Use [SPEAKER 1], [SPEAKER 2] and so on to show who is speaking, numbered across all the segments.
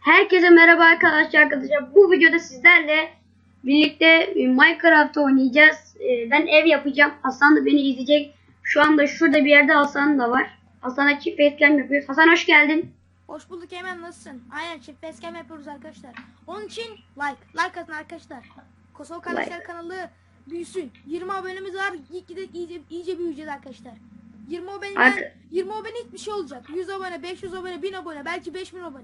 [SPEAKER 1] Herkese merhaba arkadaşlar arkadaşlar. Bu videoda sizlerle birlikte Minecraft oynayacağız. E, Ben ev yapacağım. Hasan da beni izleyecek. Şu anda şurada bir yerde Hasan da var. Hasan'a çift facecam yapıyoruz. Hasan hoş geldin.
[SPEAKER 2] Hoş bulduk hemen nasılsın? Aynen çift facecam yapıyoruz arkadaşlar. Onun için like. Like atın arkadaşlar. Kosova Kardeşler
[SPEAKER 1] Like.
[SPEAKER 2] kanalı büyüsün. 20 abonemiz var. Gitgide iyice, iyice büyüyeceğiz arkadaşlar. 20 abone,
[SPEAKER 1] Arka-
[SPEAKER 2] 20 abone hiçbir şey olacak. 100 abone, 500 abone, 1000 abone, belki 5000 abone.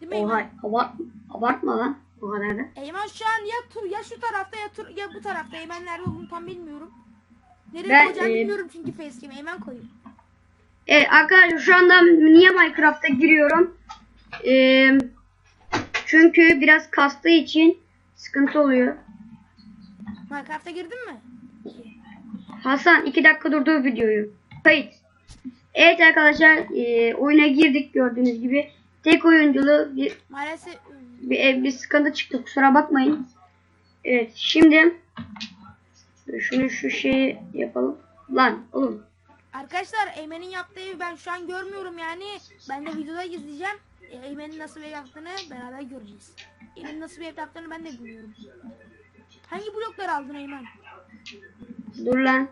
[SPEAKER 2] Değil mi
[SPEAKER 1] Oha
[SPEAKER 2] Eymen?
[SPEAKER 1] abart, abartma lan. O kadar da.
[SPEAKER 2] Eymen şu an ya tur ya şu tarafta ya tur ya bu tarafta. Eymen nerede olduğunu tam bilmiyorum. Nereye
[SPEAKER 1] Ben,
[SPEAKER 2] koyacağımı
[SPEAKER 1] e,
[SPEAKER 2] bilmiyorum çünkü facecam. Eymen koyayım.
[SPEAKER 1] Evet arkadaşlar şu anda niye Minecraft'a giriyorum? Ee, çünkü biraz kastığı için sıkıntı oluyor.
[SPEAKER 2] Minecraft'a girdin mi?
[SPEAKER 1] Hasan 2 dakika durdur videoyu. Kayıt. Evet arkadaşlar e, oyuna girdik gördüğünüz gibi. Tek oyunculu bir,
[SPEAKER 2] Maalesef
[SPEAKER 1] bir, ev- bir sıkıntı çıktı kusura bakmayın. Evet şimdi şunu şu şeyi yapalım. Lan oğlum
[SPEAKER 2] Arkadaşlar Eymen'in yaptığı evi ben şu an görmüyorum yani. Ben de videoda izleyeceğim. E, Eymen'in nasıl bir ev yaptığını beraber göreceğiz. Eymen'in nasıl bir ev yaptığını ben de bilmiyorum. Hangi blokları aldın Eymen?
[SPEAKER 1] dur lan.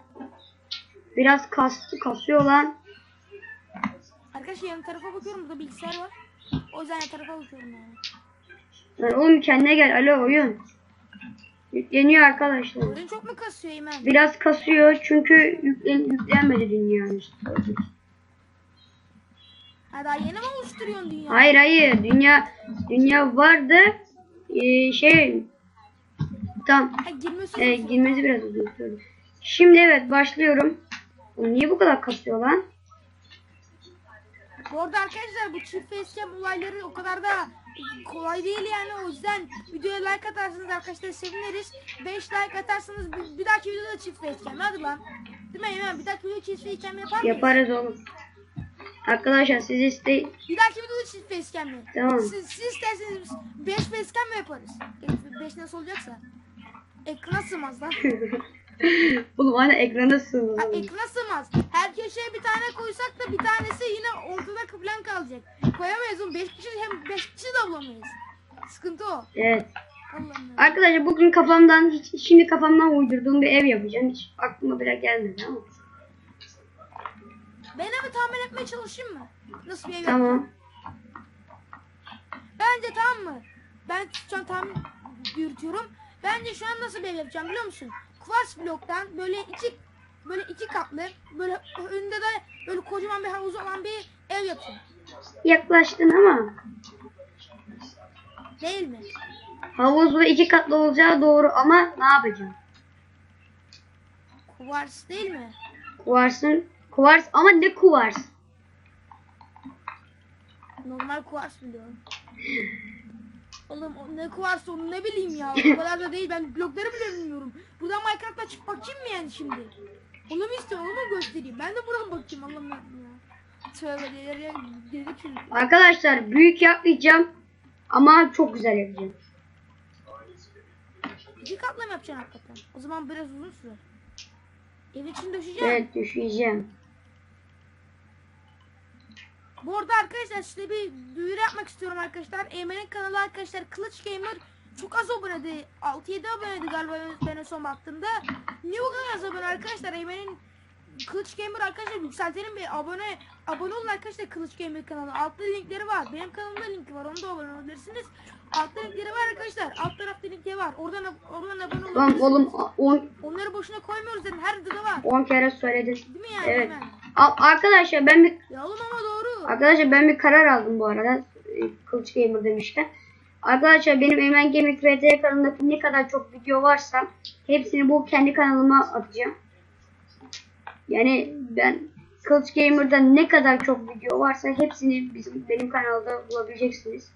[SPEAKER 1] Biraz kastı kasıyor lan.
[SPEAKER 2] Arkadaşlar yan tarafa bakıyorum burada bilgisayar var. O yüzden yan tarafa bakıyorum yani.
[SPEAKER 1] Lan oğlum kendine gel alo oyun. Yükleniyor arkadaşlar.
[SPEAKER 2] Oyun çok mu kasıyor Eymen?
[SPEAKER 1] Biraz kasıyor çünkü yüklen, yüklenmedi dünya.
[SPEAKER 2] Ha daha yeni mi oluşturuyorsun dünya?
[SPEAKER 1] Hayır hayır dünya dünya vardı ee, şey tam
[SPEAKER 2] Ha girmiyorsun.
[SPEAKER 1] e, girmesi biraz uzun sürdü. Şimdi evet başlıyorum. Niye bu kadar kasıyor lan?
[SPEAKER 2] Bu arada arkadaşlar bu çift facecam olayları o kadar da kolay değil yani o yüzden videoya like atarsanız arkadaşlar seviniriz. 5 like atarsanız bir, bir dahaki videoda çift facecam hadi lan. Değil mi Eymen? Bir dahaki videoda çift facecam yapar mıyız?
[SPEAKER 1] Yaparız oğlum. Arkadaşlar siz iste
[SPEAKER 2] Bir dahaki videoda çift facecam mi?
[SPEAKER 1] Tamam.
[SPEAKER 2] Siz, siz isterseniz 5 facecam mı yaparız? 5 nasıl olacaksa. Ekrana sığmaz lan.
[SPEAKER 1] Oğlum hani ekrana
[SPEAKER 2] Ha,
[SPEAKER 1] sığmıyor.
[SPEAKER 2] ekrana sığmaz. Her köşeye bir tane koysak da bir ortada kalacak. Koyamayız oğlum. 5 kişi hem 5 kişi de bulamayız. Sıkıntı o.
[SPEAKER 1] Evet.
[SPEAKER 2] Allah'ım.
[SPEAKER 1] Arkadaşlar bugün kafamdan hiç şimdi kafamdan uydurduğum bir ev yapacağım. Hiç aklıma bile gelmedi ama.
[SPEAKER 2] Ben evi tahmin etmeye çalışayım mı? Nasıl bir ev
[SPEAKER 1] Tamam.
[SPEAKER 2] yapacağım? Bence tamam mı? Ben şu an tahmin yürütüyorum. Bence şu an nasıl bir ev yapacağım biliyor musun? Kuvars bloktan böyle iki böyle iki katlı böyle önünde de böyle kocaman bir havuz olan bir ev yapacağım.
[SPEAKER 1] Yaklaştın ama
[SPEAKER 2] Değil mi?
[SPEAKER 1] havuz ve iki katlı olacağı doğru ama ne yapacağım?
[SPEAKER 2] Kuvars değil mi?
[SPEAKER 1] Kuvarsın. Kuvars ama ne kuvars?
[SPEAKER 2] Normal kuvars biliyorum. Oğlum ne kuvars onu ne bileyim ya. O kadar da değil. Ben blokları bile bilmiyorum. Buradan Minecraft'a çıkıp bakayım mı yani şimdi? Onu mu istiyorum onu mu göstereyim? Ben de buradan bakayım Allah'ım ya. Tövbe şimdi.
[SPEAKER 1] Arkadaşlar büyük yapmayacağım ama çok güzel yapacağım.
[SPEAKER 2] İki katlı mı yapacaksın hakikaten? O zaman biraz uzun sürer. Evin için döşeceğim.
[SPEAKER 1] Evet düşeceğim.
[SPEAKER 2] Bu arada arkadaşlar size bir duyuru yapmak istiyorum arkadaşlar. Eymen'in kanalı arkadaşlar Kılıç Gamer çok az aboneydi. 6-7 aboneydi galiba ben en son baktığımda. Niye bu kadar az abone arkadaşlar? Eymen'in Kılıç Gamer arkadaşlar yükseltelim bir abone abone olun arkadaşlar Kılıç Gamer kanalı. Altta linkleri var. Benim kanalımda linki var. Onu da abone olabilirsiniz. Altta linkleri var arkadaşlar. Alt tarafta linkleri var. Oradan oradan abone
[SPEAKER 1] Lan
[SPEAKER 2] olabilirsiniz.
[SPEAKER 1] oğlum 10
[SPEAKER 2] Onları boşuna koymuyoruz dedim. Her videoda var.
[SPEAKER 1] 10 kere söyledin.
[SPEAKER 2] Değil mi yani?
[SPEAKER 1] Evet. Arkadaşlar ben bir
[SPEAKER 2] Ya oğlum ama doğru.
[SPEAKER 1] arkadaşlar ben bir karar aldım bu arada. E, Kılıç Gamer demişken. Arkadaşlar benim Eymen Gaming RT kanalındaki ne kadar çok video varsa hepsini bu kendi kanalıma atacağım. Yani ben Kılıç Gamer'da ne kadar çok video varsa hepsini bizim benim kanalda bulabileceksiniz.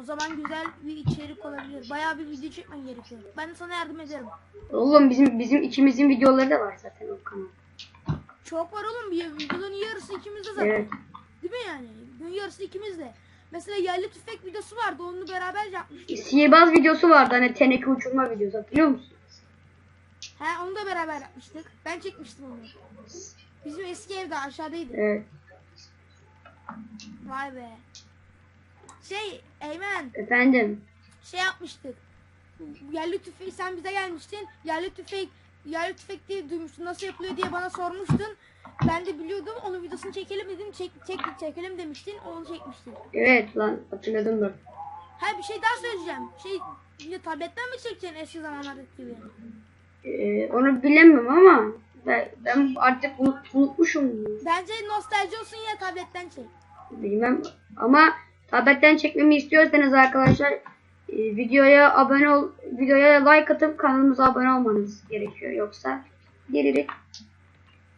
[SPEAKER 2] O zaman güzel bir içerik olabilir. Bayağı bir video çekmen gerekiyor. Ben sana yardım ederim.
[SPEAKER 1] Oğlum bizim bizim ikimizin videoları da var zaten o kanalda.
[SPEAKER 2] Çok var oğlum. Bir videonun yarısı ikimizde zaten.
[SPEAKER 1] Evet.
[SPEAKER 2] Değil mi yani? Videonun yarısı ikimizde. Mesela yerli tüfek videosu vardı. Onu beraber yapmıştık.
[SPEAKER 1] Sihirbaz videosu vardı hani teneke uçurma videosu hatırlıyor musun?
[SPEAKER 2] He onu da beraber yapmıştık. Ben çekmiştim onu. Bizim eski evde aşağıdaydı.
[SPEAKER 1] Evet.
[SPEAKER 2] Vay be. Şey Eymen
[SPEAKER 1] Efendim.
[SPEAKER 2] şey yapmıştık. Yerli tüfek sen bize gelmiştin. Yerli tüfek yerli tüfek diye duymuştun. Nasıl yapılıyor diye bana sormuştun. Ben de biliyordum. Onun videosunu çekelim dedim. Çek, çektik çekelim demiştin. Onu çekmiştin.
[SPEAKER 1] Evet lan hatırladım bak.
[SPEAKER 2] Ha bir şey daha söyleyeceğim. Şey yine tabletten mi çekeceksin eski zamanlardaki gibi?
[SPEAKER 1] Ee, onu bilemiyorum ama ben, ben artık unut, unutmuşum.
[SPEAKER 2] Bence nostalji olsun ya tabletten çek.
[SPEAKER 1] Bilmem ama tabletten çekmemi istiyorsanız arkadaşlar e, videoya abone ol videoya like atıp kanalımıza abone olmanız gerekiyor yoksa gerilik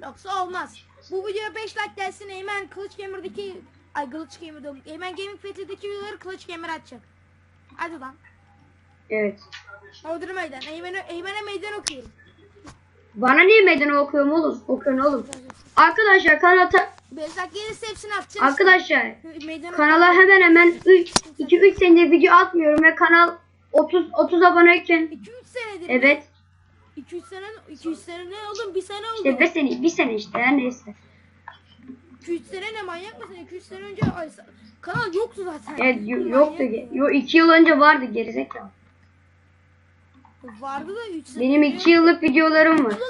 [SPEAKER 2] Yoksa olmaz. Bu videoya 5 like gelsin Eymen Kılıç Gamer'daki ay Kılıç Gamer diyorum. Eymen Gaming Fethi'deki videoları Kılıç Gamer açacak. Hadi lan.
[SPEAKER 1] evet.
[SPEAKER 2] Ordur meydan. Eymen'e Eymen'e meydan okuyayım.
[SPEAKER 1] Bana niye meydan okuyorum oğlum? Okuyorsun oğlum. Arkadaşlar kanala
[SPEAKER 2] Bezak gelirse hepsini atacağız.
[SPEAKER 1] arkadaşlar
[SPEAKER 2] Meydan
[SPEAKER 1] kanala hemen hemen 2-3 senedir video atmıyorum ve kanal 30 30 aboneyken
[SPEAKER 2] 2-3 senedir.
[SPEAKER 1] evet
[SPEAKER 2] 2-3 sene 2-3 sene ne oğlum? Bir sene oldu.
[SPEAKER 1] işte bir sene bir sene işte her neyse.
[SPEAKER 2] 2-3 sene ne manyak mısın? 2-3 sene önce ay, kanal yoktu zaten.
[SPEAKER 1] Evet yoktu. Yo 2 yıl önce vardı gerizekalı.
[SPEAKER 2] Vardı da 3 sene.
[SPEAKER 1] Benim 2 yıllık videolarım var.
[SPEAKER 2] Ulan?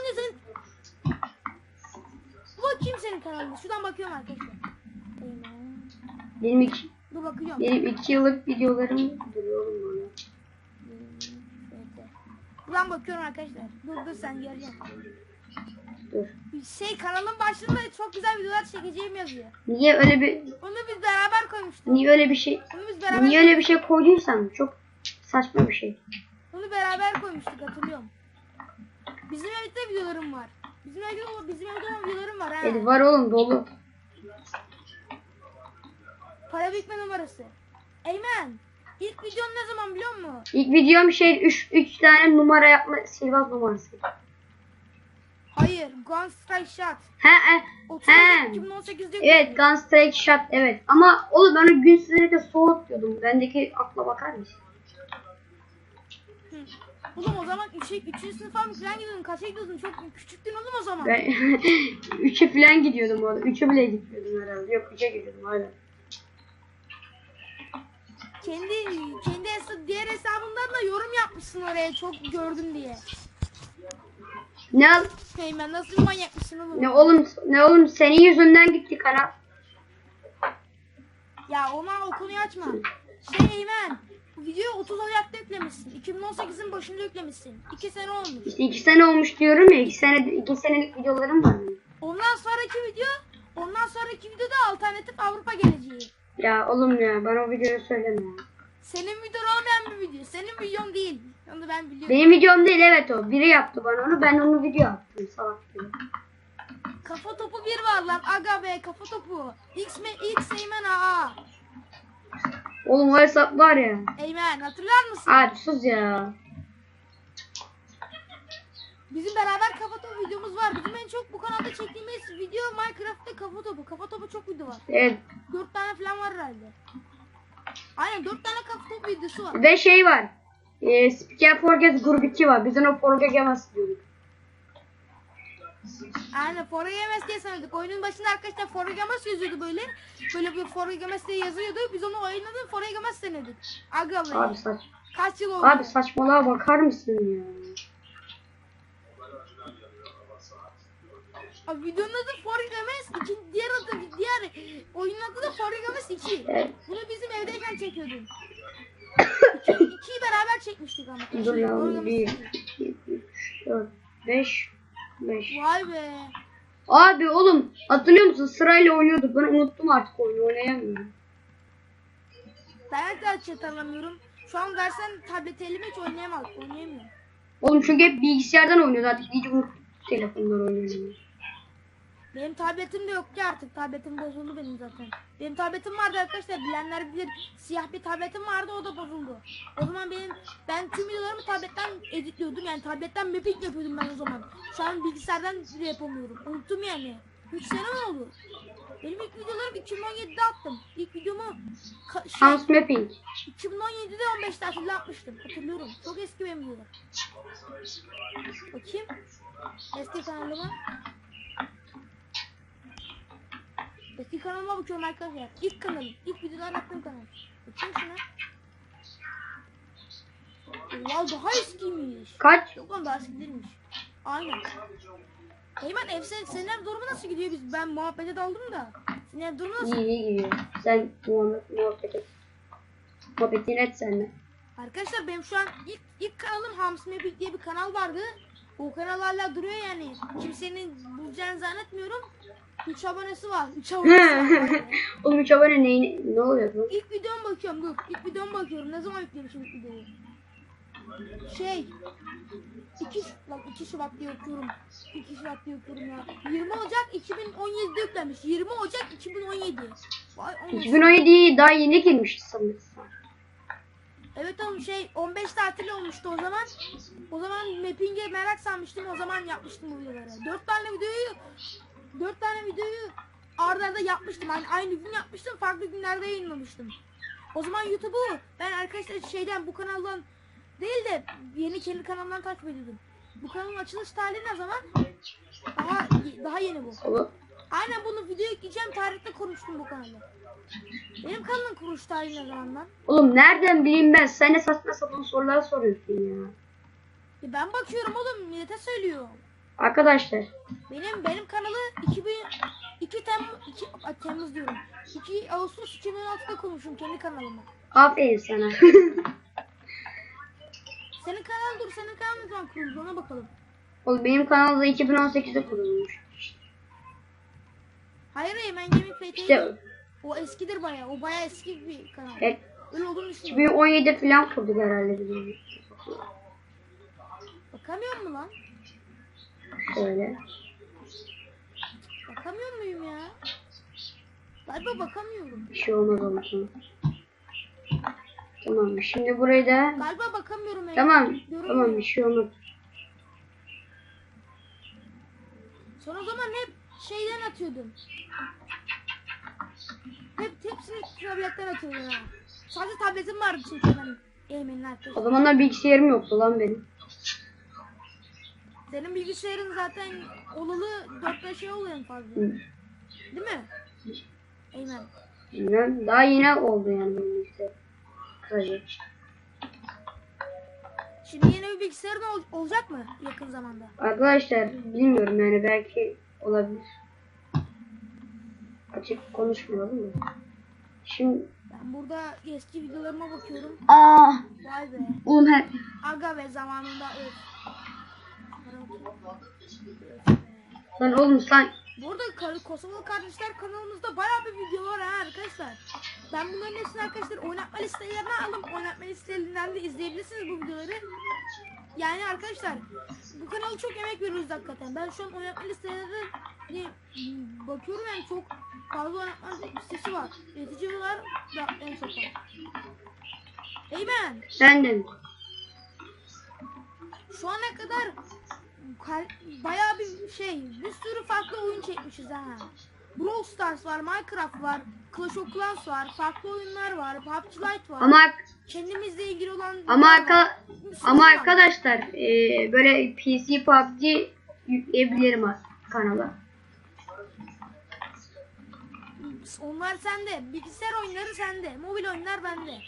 [SPEAKER 2] Bu kim senin kanalında? Şuradan bakıyorum arkadaşlar.
[SPEAKER 1] Benim 2
[SPEAKER 2] Dur bakıyorum.
[SPEAKER 1] benim 2 yıllık videolarım duruyor oğlum bana.
[SPEAKER 2] Buradan bakıyorum arkadaşlar. Dur dur sen göreceksin.
[SPEAKER 1] Dur.
[SPEAKER 2] Şey kanalın başlığında çok güzel videolar çekeceğim yazıyor.
[SPEAKER 1] Niye öyle bir
[SPEAKER 2] Onu biz beraber koymuştuk.
[SPEAKER 1] niye öyle bir şey
[SPEAKER 2] Onu biz beraber
[SPEAKER 1] niye öyle bir şey koyduysan çok saçma bir şey.
[SPEAKER 2] Beraber koymuştuk hatırlıyorum. Bizim evde videolarım var. Bizim evde bizim evde videolarım var ha.
[SPEAKER 1] Evet var oğlum dolu.
[SPEAKER 2] Para bitme numarası. Eymen. İlk videon ne zaman biliyor musun?
[SPEAKER 1] İlk videom şey 3 3 tane numara yapma sihirbaz numarası.
[SPEAKER 2] Hayır. Gun Strike Shot.
[SPEAKER 1] He he.
[SPEAKER 2] 30
[SPEAKER 1] He.
[SPEAKER 2] 2018'de
[SPEAKER 1] Evet Gun Strike Shot evet. Ama oğlum ben onu gün sizlerinde soğut diyordum. Bendeki akla bakar mısın?
[SPEAKER 2] Oğlum o zaman 3. 3. sınıfa mı falan gidiyordun? Kaça gidiyordun? Çok küçüktün oğlum o zaman.
[SPEAKER 1] Ben 3'e falan gidiyordum orada. 3'e bile gitmiyordum herhalde. Yok 3'e gidiyordum hala.
[SPEAKER 2] Kendi kendi hesa- diğer hesabından da yorum yapmışsın oraya çok gördüm diye.
[SPEAKER 1] Ne al-
[SPEAKER 2] Eymen nasıl bir manyakmışsın oğlum?
[SPEAKER 1] ne oğlum ne oğlum senin yüzünden gitti kanal.
[SPEAKER 2] Ya ona o konuyu açma. Şey Eymen. Bu videoyu 30 Ocak'ta yüklemişsin. 2018'in başında yüklemişsin. 2 sene olmuş.
[SPEAKER 1] İşte 2 sene olmuş diyorum ya. 2 sene 2 senelik videolarım var. benim.
[SPEAKER 2] Ondan sonraki video ondan sonraki videoda alternatif Avrupa geleceği.
[SPEAKER 1] Ya oğlum ya bana o videoyu söyleme ya.
[SPEAKER 2] Senin videon olmayan bir video. Senin videon değil. Onu ben biliyorum.
[SPEAKER 1] Benim videom değil evet o. Biri yaptı bana onu. Ben onu video attım salak gibi.
[SPEAKER 2] Kafa topu bir var lan. Aga be kafa topu. X, me, X Eymen AA.
[SPEAKER 1] Oğlum o hesap var ya.
[SPEAKER 2] Eymen hatırlar mısın?
[SPEAKER 1] Abi sus ya.
[SPEAKER 2] Bizim beraber kafa topu videomuz var. Bizim en çok bu kanalda çektiğimiz video Minecraft'ta kafa topu. Kafa topu çok video var.
[SPEAKER 1] Evet.
[SPEAKER 2] 4 tane falan var herhalde. Aynen 4 tane kafa topu videosu var.
[SPEAKER 1] Ve şey var. E, Speaker Forget grup 2 var. Biz ona Forget Games diyorduk.
[SPEAKER 2] Aynen Forgames diye sanıyorduk. Oyunun başında arkadaşlar Forgames yazıyordu böyle. Böyle bir Forgames diye yazıyordu. Biz onu oynadık Forgames sanıyorduk. Aga be.
[SPEAKER 1] Abi saç.
[SPEAKER 2] Kaç yıl oldu?
[SPEAKER 1] Abi saçmalığa bakar mısın ya?
[SPEAKER 2] Abi videonun adı Forgames. İki, diğer adı diğer oyunun adı da Forgames 2.
[SPEAKER 1] Evet.
[SPEAKER 2] Bunu bizim evdeyken çekiyordum. İki, ikiyi beraber çekmiştik ama.
[SPEAKER 1] Dur ya.
[SPEAKER 2] Forgames
[SPEAKER 1] 1,
[SPEAKER 2] iki.
[SPEAKER 1] 2, 3, 4, 5, 5.
[SPEAKER 2] Vay be.
[SPEAKER 1] Abi oğlum hatırlıyor musun? Sırayla oynuyorduk. Ben unuttum artık oyunu oynayamıyorum.
[SPEAKER 2] Ben de hiç hatırlamıyorum. Şu an versen tableti elime hiç oynayamam. Oynayamıyorum.
[SPEAKER 1] Oğlum çünkü hep bilgisayardan oynuyordu artık. İyice unuttum telefondan oynuyorum.
[SPEAKER 2] Benim tabletim de yok ki artık. Tabletim bozuldu benim zaten. Benim tabletim vardı arkadaşlar. Bilenler bilir. Siyah bir tabletim vardı o da bozuldu. O zaman benim ben tüm videolarımı tabletten editliyordum. Yani tabletten mapping yapıyordum ben o zaman. Şu an bilgisayardan bile yapamıyorum. Unuttum yani. 3 sene mi oldu? Benim ilk videolarım 2017'de attım. İlk videomu şey,
[SPEAKER 1] Mapping.
[SPEAKER 2] 2017'de 15 tatilde atmıştım. Hatırlıyorum. Çok eski benim videolar. Bakayım. Eski kanalıma. Eski kanalıma bakıyorum arkadaşlar. İlk kanalım. ilk videolar attığım kanal. Bakayım şuna. Wow daha eskiymiş.
[SPEAKER 1] Kaç?
[SPEAKER 2] Yok lan daha eski değilmiş. Aynen. Eymen ev sen, senin ev durumu nasıl gidiyor? Biz ben muhabbete daldım da. Senin ev durumu nasıl?
[SPEAKER 1] İyi iyi gidiyor. Sen Muhammed muhabbet et. Muhabbetini et senle.
[SPEAKER 2] Arkadaşlar benim şu an ilk ilk kanalım Hams Mapik diye bir kanal vardı. O kanal hala duruyor yani. Kimsenin bulacağını zannetmiyorum. 3 abonesi var. 3 abonesi var.
[SPEAKER 1] Oğlum üç abone neyini, ne oluyor bu?
[SPEAKER 2] İlk videoma bakıyorum dur. İlk videoma bakıyorum. Ne zaman yüklemişim ilk videoyu? Şey 2 lan 2 Şubat diye okuyorum. 2 Şubat diye okuyorum ya. 20 Ocak 2017'de yüklenmiş. 20 Ocak 2017. Vay anasını.
[SPEAKER 1] 2017 daha yeni girmiş sanırsam.
[SPEAKER 2] Evet oğlum şey 15 tatil olmuştu o zaman. O zaman mapping'e merak salmıştım. O zaman yapmıştım bu videoları. 4 tane videoyu 4 tane videoyu arda arda yapmıştım. Yani aynı gün yapmıştım. Farklı günlerde yayınlamıştım. O zaman YouTube'u ben arkadaşlar şeyden bu kanaldan değil de yeni kendi kanalımdan takip ediyordum. Bu kanalın açılış tarihi ne zaman? Daha daha yeni bu. Aynen bunu video yükleyeceğim tarihte kurmuştum bu kanalı. Benim kanalın kuruluş tarihi ne zaman lan?
[SPEAKER 1] oğlum nereden bileyim ben? Sen de saçma sapan sorular soruyorsun ya.
[SPEAKER 2] E ben bakıyorum oğlum millete söylüyor.
[SPEAKER 1] Arkadaşlar
[SPEAKER 2] Benim benim kanalı 2000 2 Temmuz 2 Ay, Temmuz diyorum. 2 Ağustos 2016'da kurmuşum kendi kanalımı.
[SPEAKER 1] aferin sana.
[SPEAKER 2] Senin kanalın dur senin kanalın ne zaman kuruldu ona bakalım.
[SPEAKER 1] oğlum benim kanalda 2018'de kurulmuş.
[SPEAKER 2] Hayır hayır ben Gaming Play
[SPEAKER 1] İşte.
[SPEAKER 2] O eskidir baya. O baya eski bir kanal.
[SPEAKER 1] evet,
[SPEAKER 2] Öyle olduğunu düşünüyorum.
[SPEAKER 1] 2017'de falan kurduk herhalde bizim.
[SPEAKER 2] Bakamıyor mu lan?
[SPEAKER 1] Şöyle.
[SPEAKER 2] Bakamıyor muyum ya? Galiba bakamıyorum.
[SPEAKER 1] Bir şey olmaz sana. Tamam şimdi burayı da
[SPEAKER 2] Galiba bakamıyorum. ya.
[SPEAKER 1] Tamam
[SPEAKER 2] Görünmüyor.
[SPEAKER 1] tamam bir şey olmaz.
[SPEAKER 2] Son o zaman hep şeyden atıyordum. Hep hepsini tabletten atıyordum ha. Sadece tabletim vardı çünkü benim. Eğmenin
[SPEAKER 1] O
[SPEAKER 2] arkadaşlar.
[SPEAKER 1] zamanlar bilgisayarım yoktu lan benim.
[SPEAKER 2] Senin bilgisayarın zaten olalı 4-5 şey oluyor en fazla. Değil mi? Eymen.
[SPEAKER 1] Bilmem. Daha yeni oldu yani benim bilgisayar.
[SPEAKER 2] Şimdi yeni bir bilgisayarın ol- olacak mı yakın zamanda?
[SPEAKER 1] Arkadaşlar bilmiyorum yani belki olabilir. Açık konuşmayalım da. Şimdi
[SPEAKER 2] Ben burada eski videolarıma bakıyorum.
[SPEAKER 1] Aa,
[SPEAKER 2] Vay be.
[SPEAKER 1] oğlum
[SPEAKER 2] Aga ve zamanında öf.
[SPEAKER 1] Lan oğlum sen
[SPEAKER 2] Burada Kar- Kosovalı Kardeşler kanalımızda bayağı bir video var ha arkadaşlar. Ben bunların hepsini arkadaşlar oynatma listelerine alıp oynatma listelerinden de izleyebilirsiniz bu videoları. Yani arkadaşlar bu kanala çok emek veriyoruz hakikaten. Ben şu an oynatma listelerine bakıyorum yani çok fazla oynatma listesi var. Üretici videolar da en çok var. Eymen
[SPEAKER 1] sendin.
[SPEAKER 2] şu ana kadar bayağı bir şey bir sürü farklı oyun çekmişiz ha. Brawl Stars var, Minecraft var, Clash of Clans var, farklı oyunlar var, PUBG Lite var.
[SPEAKER 1] Ama
[SPEAKER 2] kendimizle ilgili olan
[SPEAKER 1] ama arka, ama
[SPEAKER 2] var.
[SPEAKER 1] arkadaşlar e, böyle PC PUBG yükleyebilirim kanala.
[SPEAKER 2] Onlar sende. Bilgisayar oyunları sende. Mobil oyunlar bende.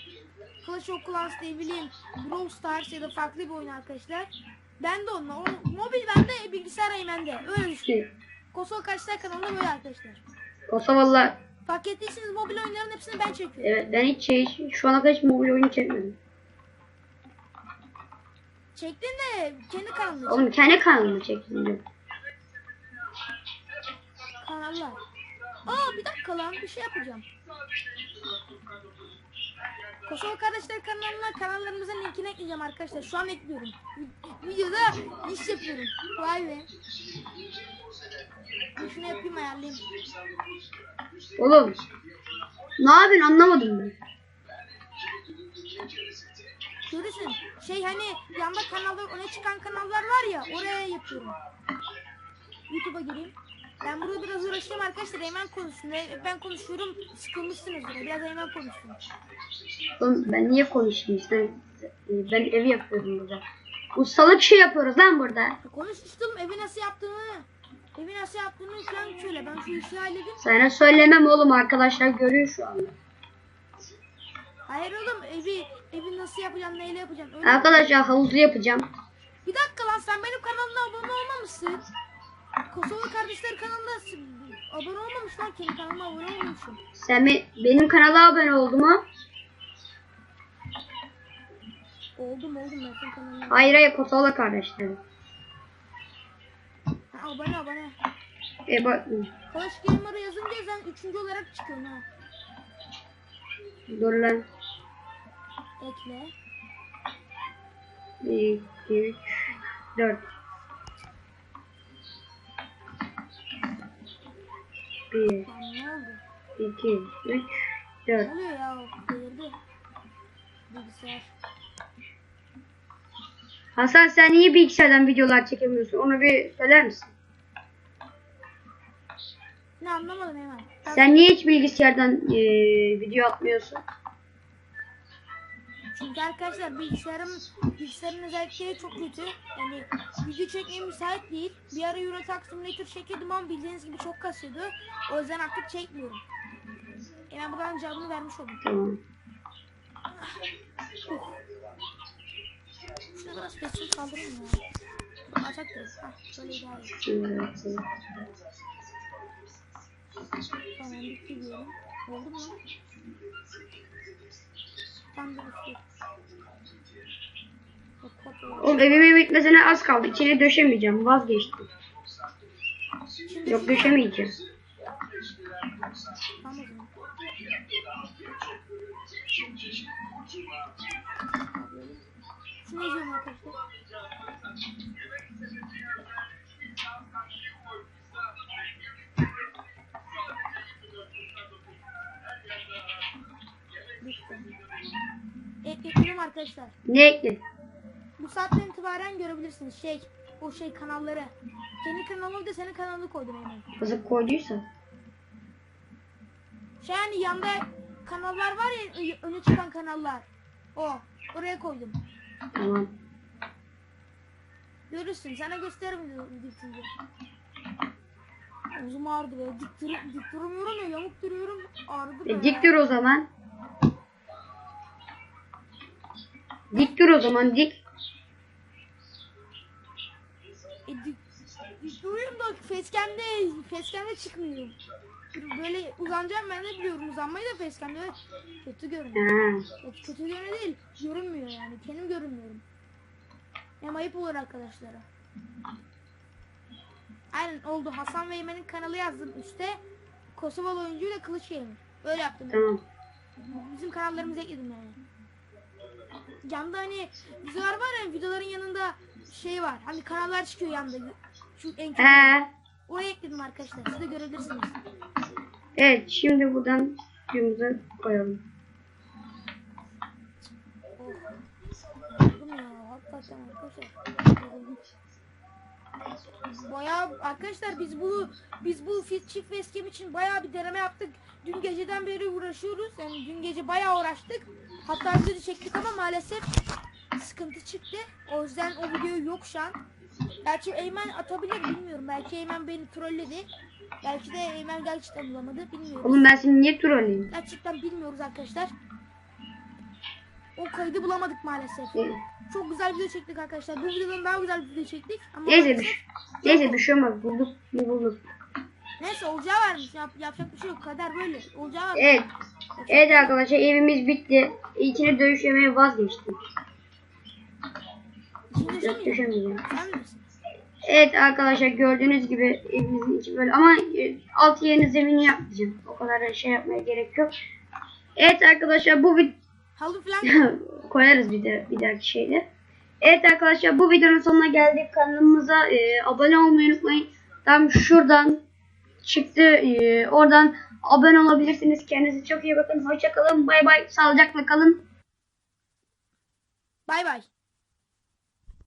[SPEAKER 2] Clash of Clans ne bileyim Brawl Stars ya da farklı bir oyun arkadaşlar. Ben de onlar. O, mobil bende, bilgisayar Eymen'de. Öyle düşün. Kosova Kaçlar kanalında böyle arkadaşlar.
[SPEAKER 1] Kosovalılar
[SPEAKER 2] Fark ettiyseniz mobil oyunların hepsini ben çekiyorum.
[SPEAKER 1] evet ben hiç şey, şu ana kadar hiç mobil oyun çekmedim.
[SPEAKER 2] Çektin de kendi kanalında çek.
[SPEAKER 1] Oğlum kendi kanalımı çektim diyorum.
[SPEAKER 2] Kanallar. Aa bir dakika lan bir şey yapacağım. Kosova Kardeşler kanalına kanallarımızın linkini ekleyeceğim arkadaşlar. Şu an ekliyorum. Vi- Videoda iş yapıyorum. Vay be. Şunu yapayım ayarlayayım.
[SPEAKER 1] Oğlum ne yapıyorsun anlamadım ben.
[SPEAKER 2] Görürsün. Şey hani yanda kanallar öne çıkan kanallar var ya oraya yapıyorum. YouTube'a gireyim. Ben burada biraz uğraşacağım arkadaşlar. Eymen konuşsun. Ben konuşuyorum. Sıkılmışsınızdır. Biraz Eymen konuşsun.
[SPEAKER 1] Oğlum ben niye konuşayım sen? e, Ben evi yapıyorum burada. Ustalık şey yapıyoruz lan burada.
[SPEAKER 2] Konuş işte oğlum evi nasıl yaptığını. Evi nasıl yaptığını falan söyle. Ben şu işi halledeyim.
[SPEAKER 1] Sana söylemem oğlum arkadaşlar görüyor şu anda.
[SPEAKER 2] Hayır oğlum evi evi nasıl yapacağım neyle yapacağım. Öyle
[SPEAKER 1] Arkadaşlar havuzu yapacağım.
[SPEAKER 2] Bir dakika lan sen benim kanalıma abone olmamışsın. Kosova Kardeşler kanalına abone olmamış lan kendi kanalıma abone olmamışım.
[SPEAKER 1] Sen be- benim kanala abone oldun mu?
[SPEAKER 2] Oldum oldum ben senin kanalına.
[SPEAKER 1] Hayır hayır Kotoğlu kardeşlerim.
[SPEAKER 2] Ha, abone abone.
[SPEAKER 1] E bak
[SPEAKER 2] Clash Gamer'ı yazınca sen üçüncü olarak çıkıyorsun ha.
[SPEAKER 1] dur lan.
[SPEAKER 2] Ekle.
[SPEAKER 1] 1, 2, 3, 4. 1,
[SPEAKER 2] Lan ne oldu?
[SPEAKER 1] 2, 3,
[SPEAKER 2] Ne
[SPEAKER 1] 4.
[SPEAKER 2] oluyor ya? Delirdi. Bilgisayar.
[SPEAKER 1] Hasan sen niye bilgisayardan videolar çekemiyorsun? Onu bir söyler misin?
[SPEAKER 2] Ne anlamadım hemen.
[SPEAKER 1] Sen niye hiç bilgisayardan e, video atmıyorsun?
[SPEAKER 2] Çünkü arkadaşlar bilgisayarım bilgisayarın özellikleri çok kötü. Yani video çekmeye müsait değil. Bir ara Euro Truck Simulator çekiyordum ama bildiğiniz gibi çok kasıyordu. O yüzden artık çekmiyorum. E ben buradan cevabını vermiş oldum.
[SPEAKER 1] Tamam.
[SPEAKER 2] Şuna biraz peşin kaldırayım ya. Açak biraz. Hah böyle.
[SPEAKER 1] Evet, evet.
[SPEAKER 2] Tamam bitti diyelim. Oldu mu? Bak.
[SPEAKER 1] Oğlum evimin bitmesine az kaldı. İçine döşemeyeceğim. Vazgeçtim.
[SPEAKER 2] Şimdi
[SPEAKER 1] Yok döşemeyeceğim.
[SPEAKER 2] Şunu yazıyorum arkadaşlar. Ekledim arkadaşlar.
[SPEAKER 1] Ne ekledin?
[SPEAKER 2] Bu saatten itibaren görebilirsiniz. Şey, o şey kanalları. Kendi kanalımı de senin kanalını koydum hemen.
[SPEAKER 1] Kızık koyduysa.
[SPEAKER 2] Şey yani yanda kanallar var ya öne çıkan kanallar. O. Oraya koydum.
[SPEAKER 1] Tamam.
[SPEAKER 2] Görürsün. Sana gösteririm diyor bitince. Omzum ağrıdı be. Dik, dur dik duramıyorum ya. Yamuk duruyorum. Ağrıdı be.
[SPEAKER 1] E, dik dur o zaman. Dik dur o zaman dik.
[SPEAKER 2] E, dik, dik duruyorum da facecam'de, facecam'de çıkmıyor. Böyle uzanacağım ben de biliyorum uzanmayı da facecam'de kötü görünüyor.
[SPEAKER 1] Ha.
[SPEAKER 2] Kötü, görünüyor değil. Görünmüyor yani. Kendim görünmüyorum. Hem ayıp olur arkadaşlara. Aynen oldu. Hasan ve Eymen'in kanalı yazdım üstte. Kosovalı oyuncuyla Kılıç Gamer. Öyle yaptım.
[SPEAKER 1] Tamam.
[SPEAKER 2] Bizim kanallarımıza ekledim yani. Yanda hani videolar var ya videoların yanında şey var. Hani kanallar çıkıyor yanda. Şu en kötü.
[SPEAKER 1] He.
[SPEAKER 2] Oraya ekledim arkadaşlar. Siz de görebilirsiniz.
[SPEAKER 1] Evet şimdi buradan suyumuzu koyalım.
[SPEAKER 2] Oh. Ya. Hakikaten arkadaşlar. Bayağı arkadaşlar biz bu biz bu çift facecam için bayağı bir deneme yaptık. Dün geceden beri uğraşıyoruz. Yani dün gece bayağı uğraştık. Hatta video çektik ama maalesef sıkıntı çıktı. O yüzden o video yok şu an. Belki Eymen atabilir bilmiyorum. Belki Eymen beni trolledi. Belki de Eymen gerçekten bulamadı bilmiyorum.
[SPEAKER 1] Oğlum ben seni niye trolleyim?
[SPEAKER 2] Gerçekten bilmiyoruz arkadaşlar. O kaydı bulamadık maalesef.
[SPEAKER 1] E,
[SPEAKER 2] Çok güzel video çektik arkadaşlar. Bu videodan daha güzel video çektik. Ama
[SPEAKER 1] Neyse
[SPEAKER 2] maalesef-
[SPEAKER 1] neyse bir şey olmaz. Bulduk mu bulduk.
[SPEAKER 2] Neyse olacağı varmış. Yap, yapacak bir şey yok. Kader böyle. Olacağı var.
[SPEAKER 1] Evet. Evet arkadaşlar evimiz bitti. İçine döşemeye vazgeçtim.
[SPEAKER 2] İçinde
[SPEAKER 1] Yok? Evet arkadaşlar gördüğünüz gibi evimizin içi böyle ama e, alt yerini zemini yapmayacağım. O kadar da şey yapmaya gerek yok. Evet arkadaşlar bu vid
[SPEAKER 2] Halı falan
[SPEAKER 1] koyarız bir de bir dahaki şeyde. Evet arkadaşlar bu videonun sonuna geldik. Kanalımıza e, abone olmayı unutmayın. Tam şuradan çıktı. E, oradan abone olabilirsiniz. Kendinize çok iyi bakın. Hoşçakalın. Bay bay. Sağlıcakla kalın.
[SPEAKER 2] Bay bay.